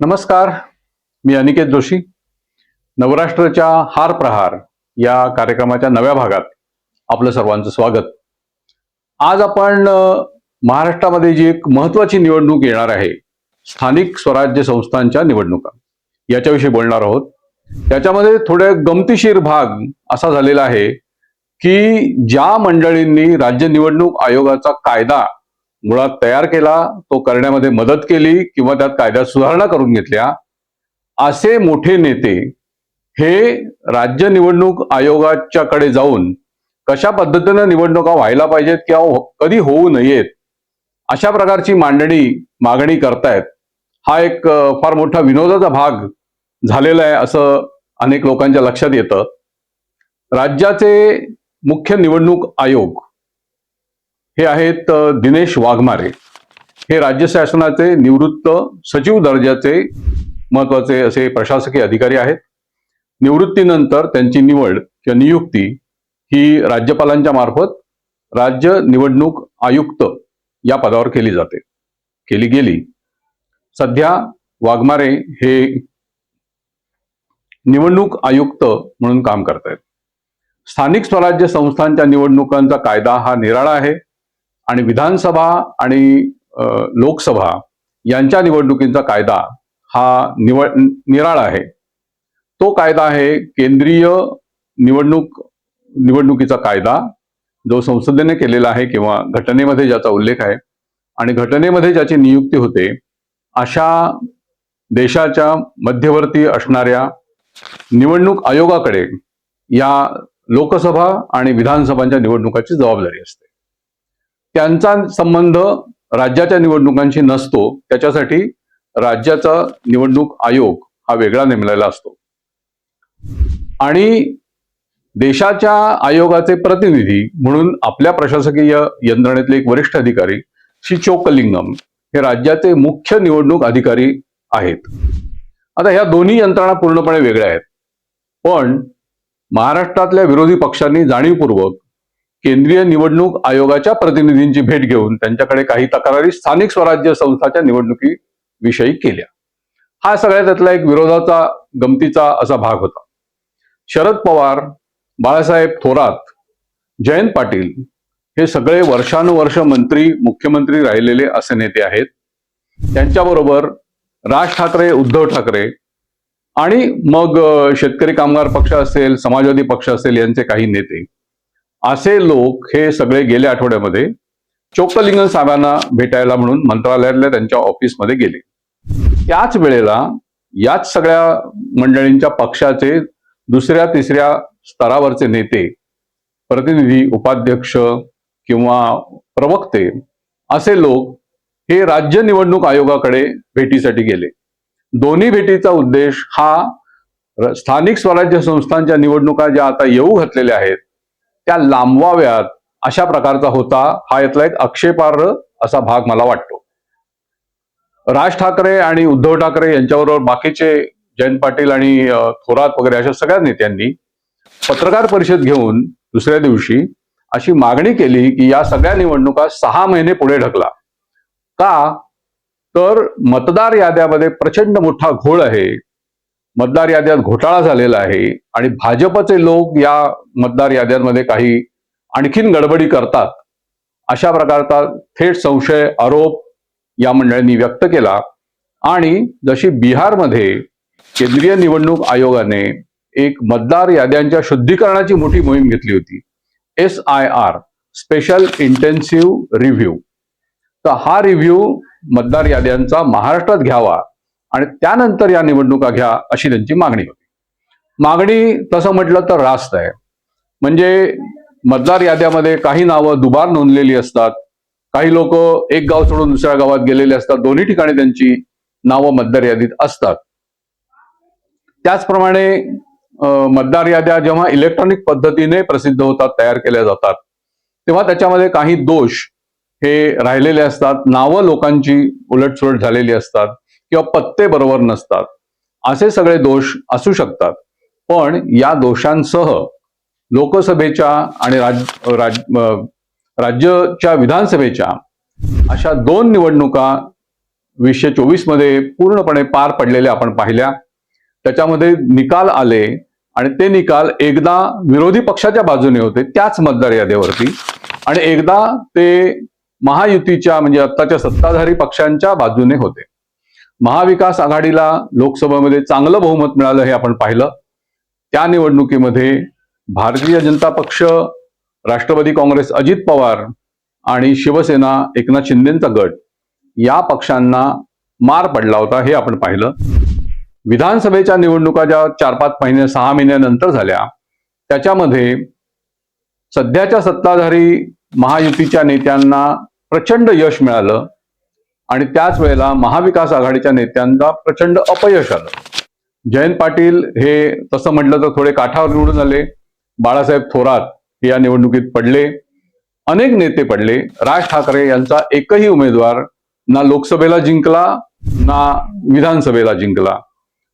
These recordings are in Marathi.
नमस्कार मी अनिकेत जोशी. नवराष्ट्राच्या हार प्रहार या कार्यक्रमाच्या नव्या भागात आपलं सर्वांचं स्वागत. आज आपण महाराष्ट्रामध्ये जी एक महत्वाची निवडणूक येणार आहे स्थानिक स्वराज्य संस्थांच्या निवडणुका याच्याविषयी बोलणार आहोत. त्याच्यामध्ये थोडे गमतीशीर भाग असा झालेला आहे की ज्या मंडळींनी राज्य निवडणूक आयोगाचा कायदा मुळात तयार केला तो करण्यामध्ये मदत केली किंवा त्यात कायद्यात सुधारणा करून घेतल्या असे मोठे नेते हे राज्य निवडणूक आयोगाच्याकडे जाऊन कशा पद्धतीनं निवडणुका व्हायला पाहिजेत किंवा हो, कधी होऊ नयेत अशा प्रकारची मांडणी मागणी करतायत हा एक फार मोठा विनोदाचा भाग झालेला आहे असं अनेक लोकांच्या लक्षात येतं. राज्याचे मुख्य निवडणूक आयोग हे आहेत दिनेश वाघमारे. हे राज्य शासनाचे निवृत्त सचिव दर्जाचे महत्त्वाचे असे प्रशासकीय अधिकारी आहेत. निवृत्तीनंतर त्यांची निवड किंवा नियुक्ती ही राज्यपालांच्या मार्फत राज्य निवडणूक आयुक्त या पदावर केली जाते केली गेली. सध्या वाघमारे हे निवडणूक आयुक्त म्हणून काम करत आहेत स्थानिक स्वराज्य संस्थांच्या निवडणुकांचा कायदा हा निराळा आहे. आणि विधानसभा आणि लोकसभा यांच्या निवडणुकींचा कायदा हा निवड निराळा आहे. तो कायदा आहे केंद्रीय निवडणूक निवडणुकीचा कायदा जो संसदेने केलेला आहे किंवा घटनेमध्ये ज्याचा उल्लेख आहे. आणि घटनेमध्ये ज्याची नियुक्ती होते अशा देशाच्या मध्यवर्ती असणाऱ्या निवडणूक आयोगाकडे या लोकसभा आणि विधानसभांच्या निवडणुकाची जबाबदारी असते. त्यांचा संबंध राज्याच्या निवडणुकांशी नसतो त्याच्यासाठी राज्याचा निवडणूक आयोग हा वेगळा नेमलेला असतो. आणि देशाच्या आयोगाचे प्रतिनिधी म्हणून आपल्या प्रशासकीय यंत्रणेतले एक वरिष्ठ अधिकारी श्री चोकलिंगम हे राज्याचे मुख्य निवडणूक अधिकारी आहेत. आता ह्या दोन्ही यंत्रणा पूर्णपणे वेगळ्या आहेत. पण महाराष्ट्रातल्या विरोधी पक्षांनी जाणीवपूर्वक केंद्रीय निवडणूक आयोगाच्या प्रतिनिधींची भेट घेऊन त्यांच्याकडे काही तक्रारी स्थानिक स्वराज्य संस्थाच्या निवडणुकीविषयी केल्या. हा सगळ्या त्यातला एक विरोधाचा गमतीचा असा भाग होता. शरद पवार बाळासाहेब थोरात जयंत पाटील हे सगळे वर्षानुवर्ष मंत्री मुख्यमंत्री राहिलेले असे नेते आहेत. त्यांच्याबरोबर राज ठाकरे उद्धव ठाकरे आणि मग शेतकरी कामगार पक्ष असेल समाजवादी पक्ष असेल यांचे काही नेते. असे लोक हे सगळे गेल्या आठवड्यामध्ये. चोक्कलिंगन साहेबांना भेटायला म्हणून मंत्रालयातल्या त्यांच्या ऑफिसमध्ये गेले. त्याच वेळेला याच सगळ्या मंडळींच्या पक्षाचे दुसऱ्या तिसऱ्या स्तरावरचे नेते प्रतिनिधी उपाध्यक्ष किंवा प्रवक्ते असे लोक हे राज्य निवडणूक आयोगाकडे भेटीसाठी गेले. दोन्ही भेटीचा उद्देश हा स्थानिक स्वराज्य संस्थांच्या निवडणुका ज्या आता येऊ घातलेल्या आहेत त्या लांबवाव्यात अशा प्रकारचा होता हा यातला एक आक्षेपार्ह असा भाग मला वाटतो. राज ठाकरे आणि उद्धव ठाकरे यांच्याबरोबर बाकीचे जयंत पाटील आणि थोरात वगैरे अशा सगळ्या नेत्यांनी पत्रकार परिषद घेऊन दुसऱ्या दिवशी अशी मागणी केली की या सगळ्या निवडणुका सहा महिने पुढे ढकला. का? तर मतदार याद्यामध्ये प्रचंड मोठा घोळ आहे. मतदार याद्यात घोटाळा झालेला आहे आणि भाजपचे लोक या मतदार याद्यांमध्ये काही आणखीन गडबडी करतात अशा प्रकारचा थेट संशय आरोप या मंडळींनी व्यक्त केला. आणि जशी बिहारमध्ये केंद्रीय निवडणूक आयोगाने एक मतदार याद्यांच्या शुद्धीकरणाची मोठी मोहीम घेतली होती S I R special intensive review तर हा रिव्ह्यू मतदार याद्यांचा महाराष्ट्रात घ्यावा आणि त्यानंतर या निवडणुका घ्या अशी त्यांची मागणी होती. मागणी तसं म्हटलं तर रास्त आहे. म्हणजे मतदार याद्यामध्ये काही नावं दुबार नोंदलेली असतात. काही लोक एक गाव सोडून दुसऱ्या गावात गेलेले असतात. दोन्ही ठिकाणी त्यांची नावं मतदार यादीत असतात. त्याचप्रमाणे मतदार याद्या जेव्हा इलेक्ट्रॉनिक पद्धतीने प्रसिद्ध होतात तयार केल्या जातात तेव्हा त्याच्यामध्ये काही दोष हे राहिलेले असतात. नावं लोकांची उलटसुलट झालेली असतात. किंवा पत्ते बरोबर नसतात. असे सगळे दोष असू शकतात. पण या दोषांसह लोकसभेच्या आणि राज, राज राज्याच्या विधानसभेच्या अशा दोन निवडणुका वीसशे चोवीसमध्ये पूर्णपणे पार पडलेल्या आपण पाहिल्या. त्याच्यामध्ये निकाल आले आणि ते निकाल एकदा विरोधी पक्षाच्या बाजूने होते त्याच मतदार यादीवरती आणि एकदा ते महायुतीच्या म्हणजे आत्ताच्या सत्ताधारी पक्षांच्या बाजूने होते. महाविकास आघाडीला लोकसभेमध्ये चांगलं बहुमत मिळालं हे आपण पाहिलं. त्या निवडणुकीमध्ये भारतीय जनता पक्ष राष्ट्रवादी काँग्रेस अजित पवार आणि शिवसेना एकनाथ शिंदेचा गट या पक्षांना मार पडला होता हे आपण पाहिलं. विधानसभेच्या निवडणुका ज्या चार पाच महिने सहा महिन्यानंतर झाल्या त्याच्यामध्ये सध्याच्या सत्ताधारी महायुतीच्या नेत्यांना प्रचंड यश मिळालं. आणि त्याच वेळेला महाविकास आघाडीच्या नेत्यांना प्रचंड अपयश आलं. जयंत पाटील हे तसं म्हटलं तर थोडे काठावर निवडून आले. बाळासाहेब थोरात हे या निवडणुकीत पडले. अनेक नेते पडले. राज ठाकरे यांचा एकही उमेदवार ना लोकसभेला जिंकला ना विधानसभेला जिंकला.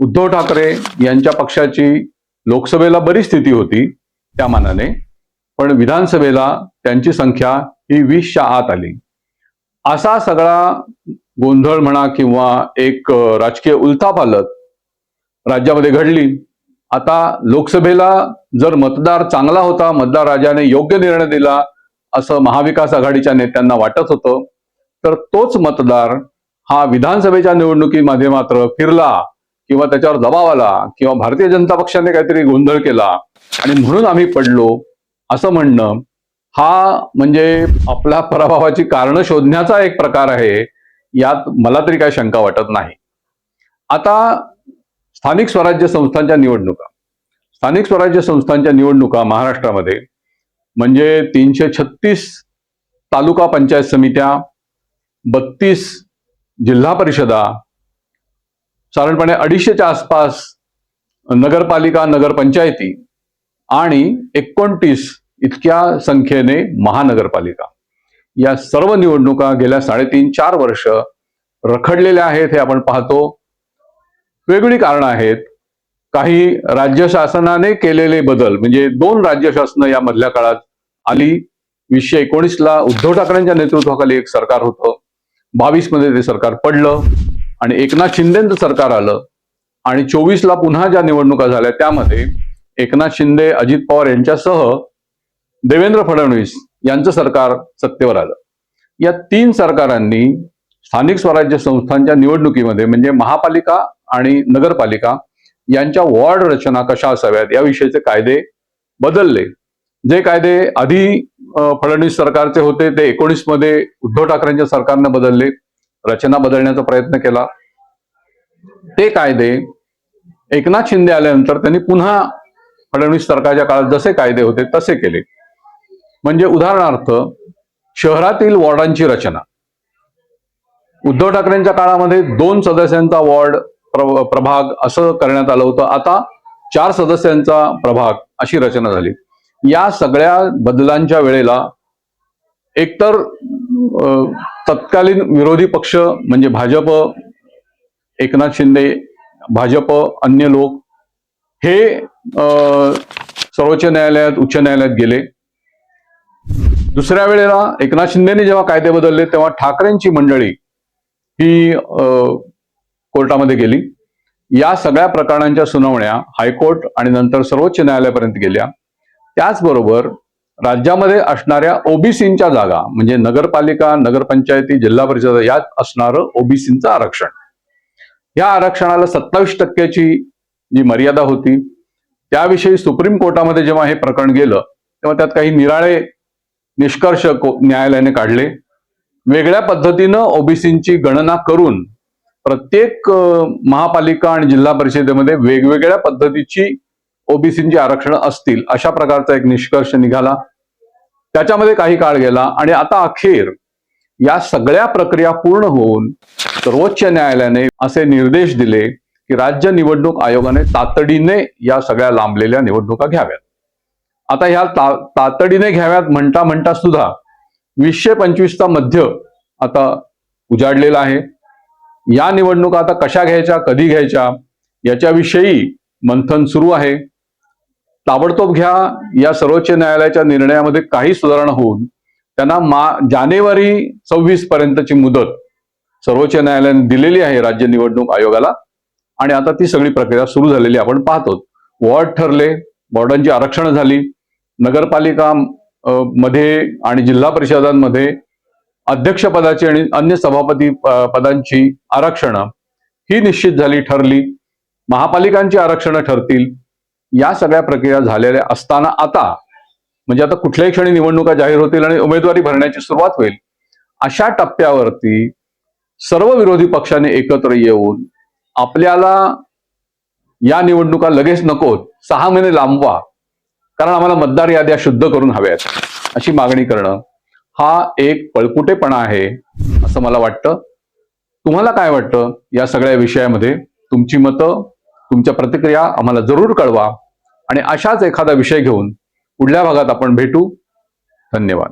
उद्धव ठाकरे यांच्या पक्षाची लोकसभेला बरी स्थिती होती त्या मानाने. पण विधानसभेला त्यांची संख्या ही वीसच्या आत आली. असा सगळा गोंधळ म्हणा किंवा एक राजकीय उलथापालत राज्यामध्ये घडली. आता लोकसभेला जर मतदार चांगला होता मतदार राजाने योग्य निर्णय दिला असं महाविकास आघाडीच्या नेत्यांना वाटत होतं तर तोच मतदार हा विधानसभेच्या निवडणुकीमध्ये मात्र फिरला किंवा त्याच्यावर दबाव आला किंवा भारतीय जनता पक्षाने काहीतरी गोंधळ केला आणि म्हणून आम्ही पडलो असं म्हणणं हा म्हणजे आपल्या पराभवाची कारणं शोधण्याचा एक प्रकार आहे यात मला तरी काही शंका वाटत नाही. आता स्थानिक स्वराज्य संस्थांच्या निवडणुका. स्थानिक स्वराज्य संस्थांच्या निवडणुका महाराष्ट्रामध्ये म्हणजे तीनशे छत्तीस तालुका पंचायत समित्या बत्तीस जिल्हा परिषदा साधारणपणे अडीचशेच्या आसपास नगरपालिका नगरपंचायती आणि एकोणतीस इतक्या संख्येने महानगरपालिका. या सर्व निवडणुका गेल्या साडेतीन चार वर्ष रखडलेल्या आहेत हे आपण पाहतो. वेगळी कारणं आहेत. काही राज्य शासनाने केलेले बदल म्हणजे दोन राज्य शासनं या मधल्या काळात आली. वीसशे एकोणीसला उद्धव ठाकरेंच्या नेतृत्वाखाली एक सरकार होतं. बावीसमध्ये ते सरकार पडलं आणि एकनाथ शिंदेचं सरकार आलं. आणि चोवीसला पुन्हा ज्या निवडणुका झाल्या त्यामध्ये एकनाथ शिंदे अजित पवार यांच्यासह देवेंद्र फडणवीस यांचं सरकार सत्तेवर आलं. या तीन सरकारांनी स्थानिक स्वराज्य संस्थांच्या निवडणुकीमध्ये म्हणजे महापालिका आणि नगरपालिका यांच्या वॉर्ड रचना कशा असाव्यात याविषयीचे कायदे बदलले. जे कायदे आधी फडणवीस सरकारचे होते ते एकोणीसमध्ये उद्धव ठाकरेंच्या सरकारनं बदलले. रचना बदलण्याचा प्रयत्न केला. ते कायदे एकनाथ शिंदे आल्यानंतर त्यांनी पुन्हा फडणवीस सरकारच्या काळात जसे कायदे होते तसे केले. म्हणजे उदाहरणार्थ शहरातील वॉर्डांची रचना. उद्धव ठाकरेंच्या काळामध्ये दोन सदस्यांचा वॉर्ड प्र- प्रभाग असं करण्यात आलं होतं. आता चार सदस्यांचा प्रभाग अशी रचना झाली. या सगळ्या बदलांच्या वेळेला एकतर तत्कालीन विरोधी पक्ष म्हणजे भाजप एकनाथ शिंदे भाजप अन्य लोक हे सर्वोच्च न्यायालयात उच्च न्यायालयात गेले. दुसऱ्या वेळेला एकनाथ शिंदेने जेव्हा कायदे बदलले तेव्हा ठाकरेंची मंडळी ही कोर्टामध्ये गेली. या सगळ्या प्रकरणांच्या सुनावण्या हायकोर्ट आणि नंतर सर्वोच्च न्यायालयापर्यंत गेल्या. त्याचबरोबर राज्यामध्ये असणाऱ्या ओबीसींच्या जागा म्हणजे नगरपालिका नगरपंचायती जिल्हा परिषद यात असणारं ओबीसींचं आरक्षण. या आरक्षणाला सत्तावीस टक्क्याची जी मर्यादा होती त्याविषयी सुप्रीम कोर्टामध्ये जेव्हा हे प्रकरण गेलं तेव्हा त्यात काही निराळे निष्कर्ष न्यायालयाने काढले. वेगळ्या पद्धतीनं ओबीसींची गणना करून प्रत्येक महापालिका आणि जिल्हा परिषदेमध्ये वेगवेगळ्या पद्धतीची ओबीसींची आरक्षण असतील अशा प्रकारचा एक निष्कर्ष निघाला. त्याच्यामध्ये काही काळ गेला आणि आता अखेर या सगळ्या प्रक्रिया पूर्ण होऊन सर्वोच्च न्यायालयाने असे निर्देश दिले की राज्य निवडणूक आयोगाने तातडीने या सगळ्या लांबलेल्या निवडणुका घ्याव्यात. आता ह्या ता- तातडीने घ्याव्यात म्हणता म्हणता सुद्धा वीसशे पंचवीसचा मध्य आता उजाडलेला आहे. या निवडणुका आता कशा घ्यायच्या कधी घ्यायच्या याच्याविषयी मंथन सुरू आहे. ताबडतोब घ्या या सर्वोच्च न्यायालयाच्या निर्णयामध्ये काही सुधारणा होऊन त्यांना मा जानेवारी सव्वीस पर्यंतची मुदत सर्वोच्च न्यायालयाने दिलेली आहे राज्य निवडणूक आयोगाला आणि आता ती सगळी प्रक्रिया सुरू झालेली आपण पाहतो वॉर्ड ठरले वॉर्डांची आरक्षणं झाली नगरपालिका मध्ये आणि जिल्हा परिषदांमध्ये अध्यक्षपदाची आणि अन्य सभापती पदांची आरक्षणं ही निश्चित झाली ठरली. महापालिकांची आरक्षणं ठरतील. या सगळ्या प्रक्रिया झालेल्या असताना आता म्हणजे आता कुठल्याही क्षणी निवडणुका जाहीर होतील आणि उमेदवारी भरण्याची सुरुवात होईल अशा टप्प्यावरती सर्व विरोधी पक्षाने एकत्र येऊन आपल्याला या निवडणुका लगेच नकोत सहा महिने लांबवा कारण आम्हाला मतदार याद्या शुद्ध करून हव्यात. अशी मागणी करणं हा एक पळकुटेपणा आहे असं मला वाटतं. तुम्हाला काय वाटतं? या सगळ्या विषयामध्ये तुमची मतं तुमच्या प्रतिक्रिया आम्हाला जरूर कळवा. आणि अशाच एखादा विषय घेऊन पुढल्या भागात आपण भेटू. धन्यवाद.